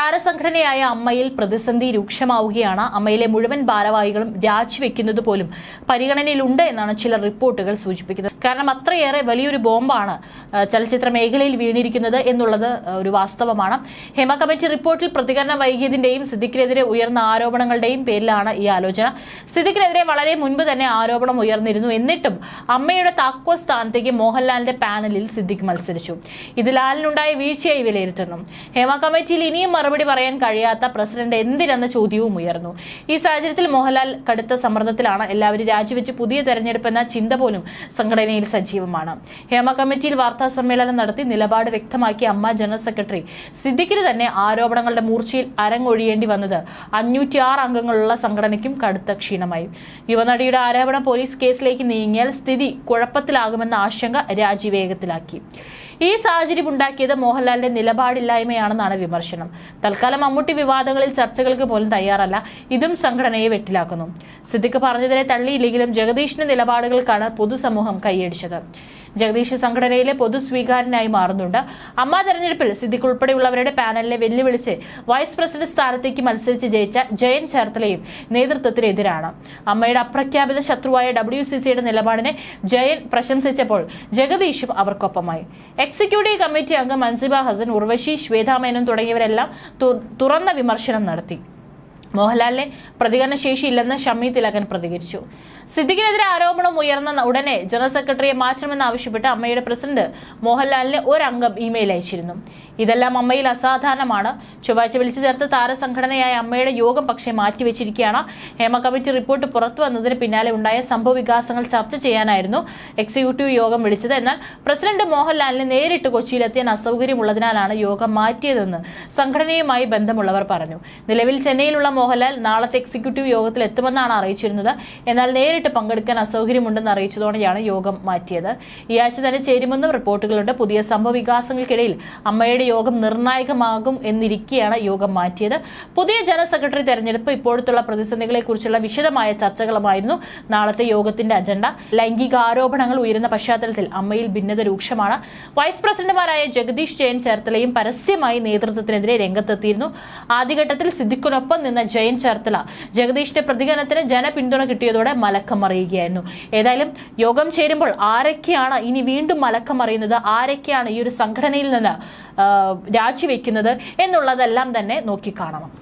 താരസംഘടനയായ അമ്മയിൽ പ്രതിസന്ധി രൂക്ഷമാവുകയാണ്. അമ്മയിലെ മുഴുവൻ ഭാരവാഹികളും രാജിവെക്കുന്നത് പോലും പരിഗണനയിലുണ്ട് എന്നാണ് ചില റിപ്പോർട്ടുകൾ സൂചിപ്പിക്കുന്നത്. കാരണം അത്രയേറെ വലിയൊരു ബോംബാണ് ചലച്ചിത്ര മേഖലയിൽ വീണിരിക്കുന്നത് എന്നുള്ളത് ഒരു വാസ്തവമാണ്. ഹേമ കമ്മിറ്റി റിപ്പോർട്ടിൽ പ്രതികരണം വൈകിയതിന്റെയും സിദ്ദിഖിനെതിരെ ഉയർന്ന ആരോപണങ്ങളുടെയും പേരിലാണ് ഈ ആലോചന. സിദ്ദിഖിനെതിരെ വളരെ മുൻപ് തന്നെ ആരോപണം ഉയർന്നിരുന്നു. എന്നിട്ടും അമ്മയുടെ താക്കോൽ സ്ഥാനത്തേക്ക് മോഹൻലാലിന്റെ പാനലിൽ സിദ്ദിഖ് മത്സരിച്ചു. ഇത് ലാലിനുണ്ടായ വീഴ്ചയായി വിലയിരുത്തുന്നു. ഹേമ കമ്മിറ്റിയിൽ ഇനിയും മറുപടി പറയാൻ കഴിയാത്ത പ്രസിഡന്റ് എന്തിനെന്ന ചോദ്യവും ഉയർന്നു. ഈ സാഹചര്യത്തിൽ മോഹൻലാൽ കടുത്ത സമ്മർദ്ദത്തിലാണ് എല്ലാവരും രാജിവെച്ച് പുതിയ തെരഞ്ഞെടുപ്പ് എന്ന ചിന്ത പോലും സംഘടനയിൽ സജീവമാണ്. ഹേമ കമ്മിറ്റിയിൽ വാർത്താ സമ്മേളനം നടത്തി നിലപാട് വ്യക്തമാക്കിയ അമ്മ ജനറൽ സെക്രട്ടറി സിദ്ദിഖിന് തന്നെ ആരോപണങ്ങളുടെ മൂർച്ചയിൽ അരങ്ങൊഴിയേണ്ടി വന്നത് അഞ്ഞൂറ്റി ആറ് അംഗങ്ങളുള്ള സംഘടനയ്ക്കും കടുത്ത ക്ഷീണമായി. യുവനടിയുടെ ആരോപണം പോലീസ് കേസിലേക്ക് നീങ്ങിയാൽ സ്ഥിതി കുഴപ്പത്തിലാകുമെന്ന ആശങ്ക രാജിവേഗത്തിലാക്കി ഈ സാഹചര്യം ഉണ്ടാക്കിയത് മോഹൻലാലിന്റെ നിലപാടില്ലായ്മയാണെന്നാണ് വിമർശനം. തൽക്കാലം മമ്മൂട്ടി വിവാദങ്ങളിൽ ചർച്ചകൾക്ക് പോലും തയ്യാറല്ല. ഇതും സംഘടനയെ വെട്ടിലാക്കുന്നു. സിദ്ദിഖ് പറഞ്ഞതിനെ തള്ളിയില്ലെങ്കിലും ജഗദീഷിന്റെ നിലപാടുകൾക്കാണ് പൊതുസമൂഹം കൈയടിച്ചത്. ജഗദീഷ് സംഘടനയിലെ പൊതു സ്വീകാരനായി മാറുന്നുണ്ട്. അമ്മ തെരഞ്ഞെടുപ്പിൽ സിദ്ദിഖ് ഉൾപ്പെടെയുള്ളവരുടെ പാനലിനെ വെല്ലുവിളിച്ച് വൈസ് പ്രസിഡന്റ് സ്ഥാനത്തേക്ക് മത്സരിച്ച് ജയിച്ച ജയൻ ചേർത്തലയും നേതൃത്വത്തിനെതിരാണ്. അമ്മയുടെ അപ്രഖ്യാപിത ശത്രുവായ ഡബ്ല്യു സി സിയുടെ നിലപാടിനെ ജയൻ പ്രശംസിച്ചപ്പോൾ ജഗദീഷും അവർക്കൊപ്പമായി. എക്സിക്യൂട്ടീവ് കമ്മിറ്റി അംഗം മൻസിബ ഹസൻ ഉർവശി ശ്വേതാ മേനോൻ തുടങ്ങിയവരെല്ലാം തുറന്ന വിമർശനം നടത്തി. മോഹൻലാലിനെ പ്രതികരണശേഷി ഇല്ലെന്ന് ഷമി തിലകൻ പ്രതികരിച്ചു. സിദ്ദിഖിനെതിരെ ആരോപണം ഉയർന്ന ഉടനെ ജനറൽ സെക്രട്ടറിയെ മാറ്റണമെന്ന് ആവശ്യപ്പെട്ട് അമ്മയുടെ പ്രസിഡന്റ് മോഹൻലാലിന് ഒരംഗം ഇമെയിൽ അയച്ചിരുന്നു. ഇതെല്ലാം അമ്മയിൽ അസാധാരണമാണ്. ചൊവ്വാഴ്ച വിളിച്ചു ചേർത്ത് താരസംഘടനയായ അമ്മയുടെ യോഗം പക്ഷേ മാറ്റിവെച്ചിരിക്കുകയാണ്. ഹേമ കമ്മിറ്റി റിപ്പോർട്ട് പുറത്തു വന്നതിന് പിന്നാലെ ഉണ്ടായ സംഭവ വികാസങ്ങൾ ചർച്ച ചെയ്യാനായിരുന്നു എക്സിക്യൂട്ടീവ് യോഗം വിളിച്ചത്. എന്നാൽ പ്രസിഡന്റ് മോഹൻലാലിന് നേരിട്ട് കൊച്ചിയിലെത്തിയാൻ അസൗകര്യമുള്ളതിനാലാണ് യോഗം മാറ്റിയതെന്ന് സംഘടനയുമായി ബന്ധമുള്ളവർ പറഞ്ഞു. നിലവിൽ ചെന്നൈയിലുള്ള മോഹൻലാൽ നാളത്തെ എക്സിക്യൂട്ടീവ് യോഗത്തിൽ എത്തുമെന്നാണ് അറിയിച്ചിരുന്നത്. എന്നാൽ നേരിട്ട് പങ്കെടുക്കാൻ അസൗകര്യമുണ്ടെന്ന് അറിയിച്ചതോടെയാണ് യോഗം മാറ്റിയത്. ഈ ആഴ്ച തന്നെ ചേരുമെന്നും റിപ്പോർട്ടുകളുണ്ട്. പുതിയ സംഭവ വികാസങ്ങൾക്കിടയിൽ അമ്മയുടെ യോഗം നിർണായകമാകും എന്നിരിക്കെയാണ് യോഗം മാറ്റിയത്. പുതിയ ജനറൽ സെക്രട്ടറി തെരഞ്ഞെടുപ്പ് ഇപ്പോഴത്തുള്ള പ്രതിസന്ധികളെ കുറിച്ചുള്ള വിശദമായ ചർച്ചകളുമായിരുന്നു നാളത്തെ യോഗത്തിന്റെ അജണ്ട. ലൈംഗിക ആരോപണങ്ങൾ ഉയരുന്ന പശ്ചാത്തലത്തിൽ അമ്മയിൽ ഭിന്നത രൂക്ഷമാണ്. വൈസ് പ്രസിഡന്റുമാരായ ജഗദീഷ് ജയൻ ചേർത്തലയും പരസ്യമായി നേതൃത്വത്തിനെതിരെ രംഗത്തെത്തിയിരുന്നു. ആദ്യഘട്ടത്തിൽ സിദ്ദിഖിനൊപ്പം നിന്ന ജയൻ ചേർത്തല ജഗദീഷിന്റെ പ്രതികരണത്തിന് ജനപിന്തുണ കിട്ടിയതോടെ മലക്കം അറിയുകയായിരുന്നു ഏതായാലും യോഗം ചേരുമ്പോൾ ആരൊക്കെയാണ് ഇനി വീണ്ടും മലക്കം അറിയുന്നത് ആരൊക്കെയാണ് ഈ ഒരു സംഘടനയിൽ നിന്ന് രാജിവെക്കുന്നത് എന്നുള്ളതെല്ലാം തന്നെ നോക്കിക്കാണണം.